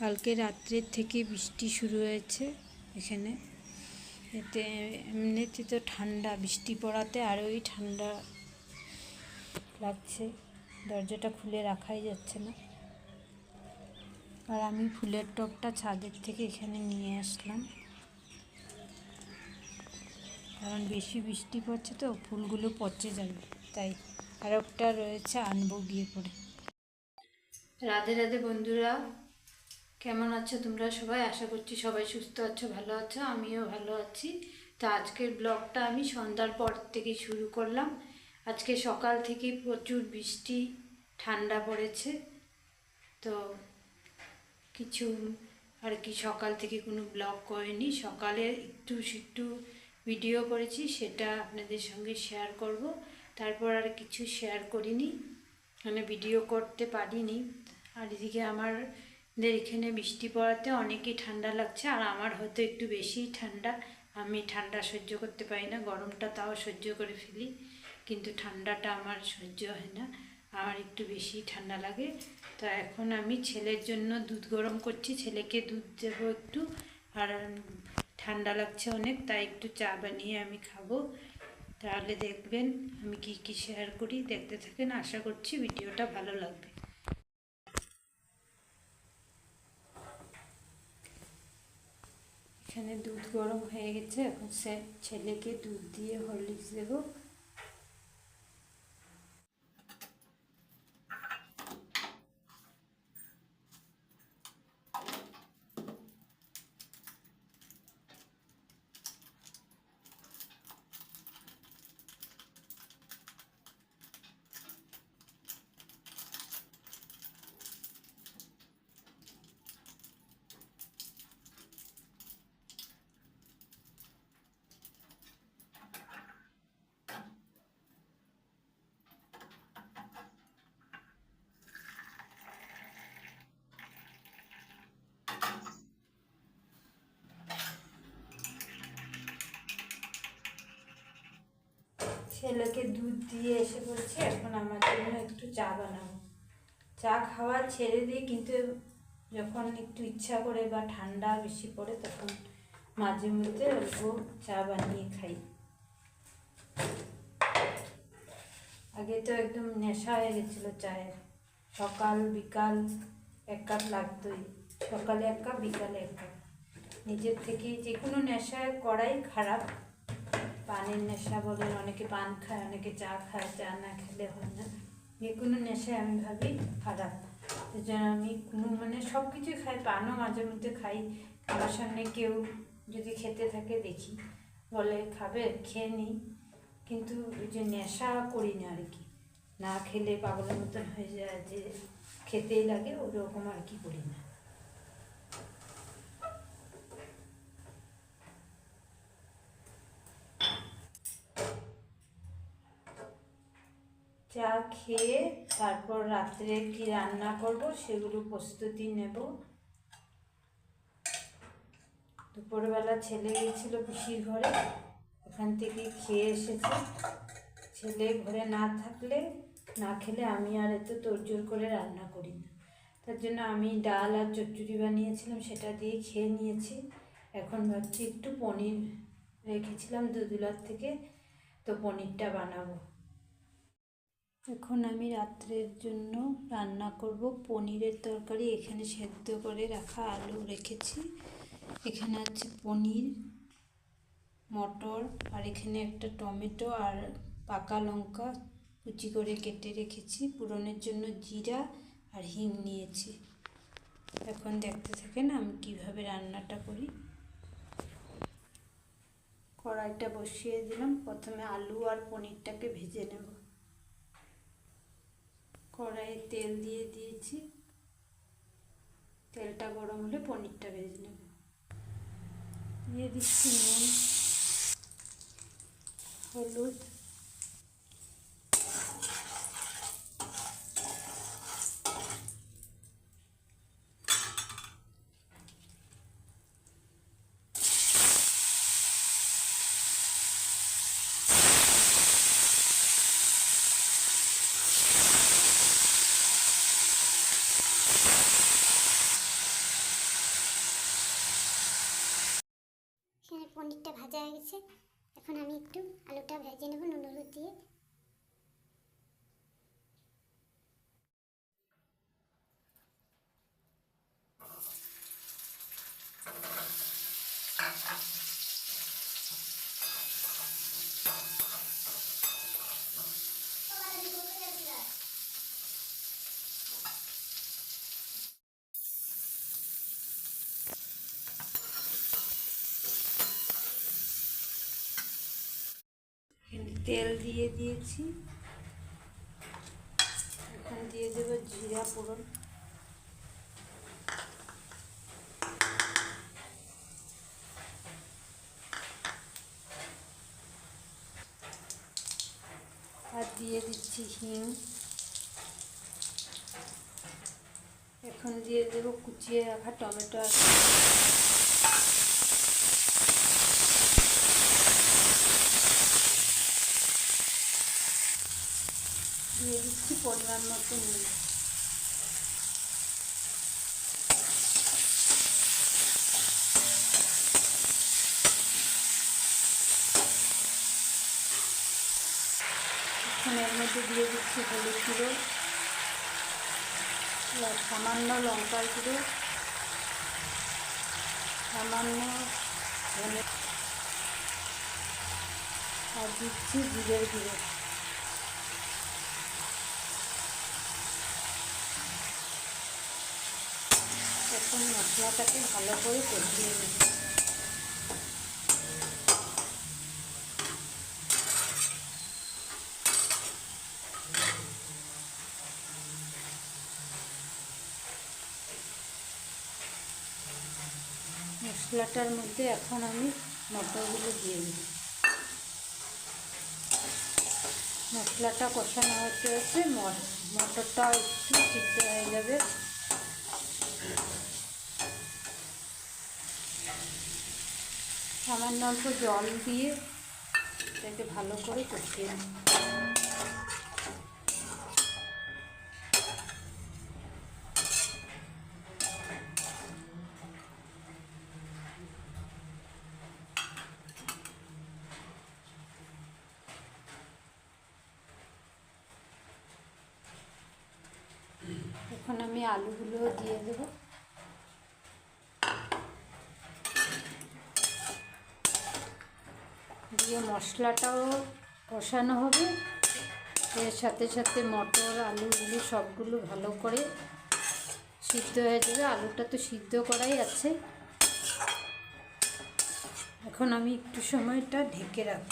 কালকে রাত্রের থেকে বৃষ্টি শুরু হয়েছে এখানে। এতে এমনিতে তো ঠান্ডা, বৃষ্টি পড়াতে আরোই ঠান্ডা লাগছে। দরজাটা খুলে রাখাই যাচ্ছে না। আর আমি ফুলের টবটা ছাদের থেকে এখানে নিয়ে আসলাম। কারণ বেশি বৃষ্টি পড়ছে তো, ফুলগুলো পচে যাবে। তাই আর একটা রয়েছে আনব গিয়ে পরে রাধে রাধে বন্ধুরা কেমন আছো তোমরা সবাই? আশা করছি সবাই সুস্থ আছো, ভালো আছো, আমিও ভালো আছি। তো আজকের ব্লগটা আমি সন্ধ্যার পর থেকে শুরু করলাম। আজকে সকাল থেকে প্রচুর বৃষ্টি, ঠান্ডা পড়েছে। তো কিছু আর কি সকাল থেকে কোনো ব্লগ করেনি। সকালে একটু একটু ভিডিও করেছি, সেটা আপনাদের সঙ্গে শেয়ার করব। তারপর আর কিছু শেয়ার করিনি মানে ভিডিও করতে পারিনি। আর এদিকে আমাদের এখানে বৃষ্টি পড়াতে অনেকই ঠান্ডা লাগছে, আর আমার হয়তো একটু বেশি ঠান্ডা। আমি ঠান্ডা সহ্য করতে পারি না, গরমটা তাও সহ্য করে ফেলি, কিন্তু ঠান্ডাটা আমার সহ্য হয় না, আমার একটু বেশি ঠান্ডা লাগে। তো এখন আমি ছেলের জন্য দুধ গরম করছি, ছেলেকে দুধ দেবো একটু, আর ঠান্ডা লাগছে অনেক, তাই একটু চা বানিয়ে আমি খাব। তাহলে দেখবেন আমি কি কি শেয়ার করি, দেখতে থাকেন, আশা করছি ভিডিওটা ভালো লাগবে। এখানে দুধ গরম হয়ে গেছে। এখন সে ছেলেকে দুধ দিয়ে হরলিক্স দেবো। ছেলেকে দুধ দিয়ে এসে বলছি, এখন আমার জন্য একটু চা বানাবো চা খাওয়া ছেড়ে দিই কিন্তু যখন একটু ইচ্ছা করে বা ঠান্ডা বেশি পড়ে, তখন মাঝে মধ্যে অল্প চা বানিয়ে খাই। আগে তো একদম নেশা হয়ে গেছিল চায়ের। সকাল, বিকাল এক কাপ লাগতোই। সকালে এক কাপ, বিকালে এক কাপ। নিজের থেকে যে কোনো নেশা করাই খারাপ। পানের নেশা বলেন, অনেকে পান খায়, অনেকে চা খায়, চা না খেলে হয় না। যে কোনো নেশায় আমি ভাবি, খারাপ। জন্য আমি কোনো মানে সব কিছুই খাই, পানও মাঝে মধ্যে খাই। আমার সামনে কেউ যদি খেতে থাকে, দেখি। বলে, খাবে, খেয়ে নিই। কিন্তু যে নেশা করি না আর কি। না খেলে পাগলের মতন হয়ে যায় যে, খেতেই লাগে, ওরকম আর কি করি না চা খেয়ে তারপর রাত্রে কি রান্না করব সেগুলো প্রস্তুতি নেব। দুপুরবেলা ছেলে গিয়েছিল পিসির ঘরে, ওখান থেকে খেয়ে এসেছে। ছেলে ঘরে না থাকলে, না খেলে আমি আর এত তোড়জোড় করে রান্না করি না। তার জন্য আমি ডাল আর চচ্চড়ি বানিয়েছিলাম, সেটা দিয়ে খেয়ে নিয়েছি। এখন ভাবছি একটু পনির রেখেছিলাম দুদুলার থেকে, তো পনিরটা বানাবো। এখন আমি রাত্রের জন্য রান্না করব। পনিরের তরকারি এখানে সেদ্ধ করে রাখা আলু রেখেছি। এখানে আছে পনির, মটর, আর এখানে একটা টমেটো আর পাকা লঙ্কা কুচি করে কেটে রেখেছি। পুরনের জন্য জিরা আর হিং নিয়েছি। এখন দেখতে থাকেন আমি কীভাবে রান্নাটা করি। কড়াইটা বসিয়ে দিলাম। প্রথমে আলু আর পনিরটাকে ভেজে নেব। কড়াইয়ে তেল দিয়ে দিয়েছি। তেলটা গরম হলে পনিরটা ভেজে নেব। দিয়ে দিচ্ছি নুন হলুদ তেল দিয়ে দিয়েছি। এখন দিয়ে দেবো জিরা ফোড়ন। আর দিয়ে দিচ্ছি হিং। এখন দিয়ে দেবো কুচিয়ে রাখা টমেটো আর দিয়ে দিচ্ছি পরিমাণ মতো নুন এর মধ্যে দিয়ে দিচ্ছি হলুদ গুঁড়ো সামান্য লঙ্কার গুঁড়ো, সামান্য আর দিচ্ছি জিরের গুঁড়ো এখন মশলাটাকে ভালো করে কষিয়ে নেব মশলাটার মধ্যে এখন আমি মটরগুলো দিয়ে দেব মশলাটা কষানো হতে হচ্ছে ম- মটরটাও একটু সিদ্ধ হয়ে যাবে। সামান্য অল্প জল দিয়ে এটাকে ভালো করে কষিয়ে এখন আমি আলুগুলো দিয়ে দেবো। দিয়ে মশলাটাও কষানো হবে, এর সাথে সাথে মটর আলুগুলো সবগুলো ভালো করে সিদ্ধ হয়ে যাবে। আলুটা তো সিদ্ধ করাই আছে। এখন আমি একটু সময়টা ঢেকে রাখব।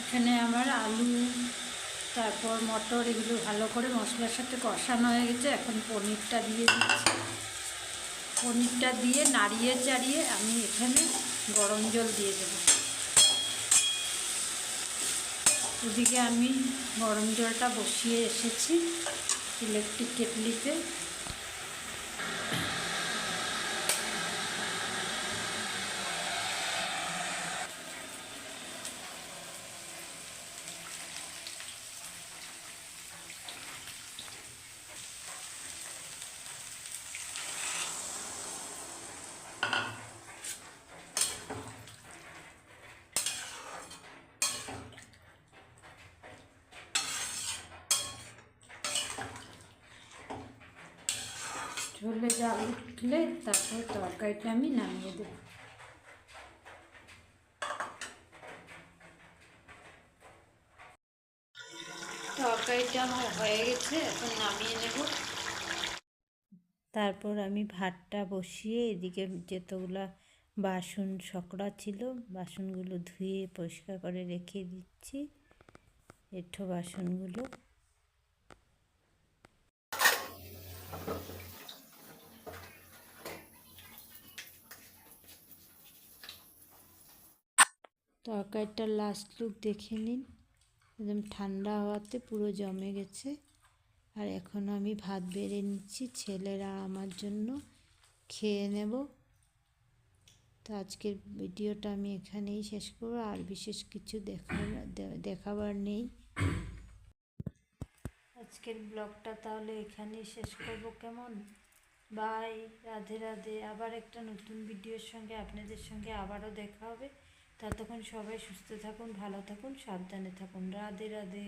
এখানে আমার আলু তারপর মটর এগুলো ভালো করে মশলার সাথে কষানো হয়ে গেছে। এখন পনিরটা দিয়ে দিচ্ছি। পনিরটা দিয়ে নাড়িয়ে চাড়িয়ে আমি এখানে গরম জল দিয়ে দেব। ওদিকে আমি গরম জলটা বসিয়ে এসেছি ইলেকট্রিক কেটলিতে। ঝোলে জাল উঠলে তারপর তরকারিটা আমি নামিয়ে দেবো। তরকারিটা আমার হয়ে গেছে এখন নামিয়ে নেব। তারপর আমি ভাতটা বসিয়ে এদিকে যেতগুলা বাসন সকড়া ছিল বাসনগুলো ধুয়ে পরিষ্কার করে রেখে দিচ্ছি। এঠো বাসনগুলো। তরকারিটার লাস্ট লুক দেখে নিন। একদম ঠান্ডা হওয়াতে পুরো জমে গেছে। আর এখন আমি ভাত বেড়ে নিচ্ছি, ছেলেরা আমার জন্য খেয়ে নেব। তো আজকের ভিডিওটা আমি এখানেই শেষ করব, আর বিশেষ কিছু দেখার, দেখাবার নেই। আজকের ব্লগটা তাহলে এখানেই শেষ করব কেমন? বাই রাধে রাধে। আবার একটা নতুন ভিডিওর সঙ্গে আপনাদের সঙ্গে আবারও দেখা হবে। ততক্ষণ সবাই সুস্থ থাকুন ভালো থাকুন সাবধানে থাকুন। রাধে রাধে।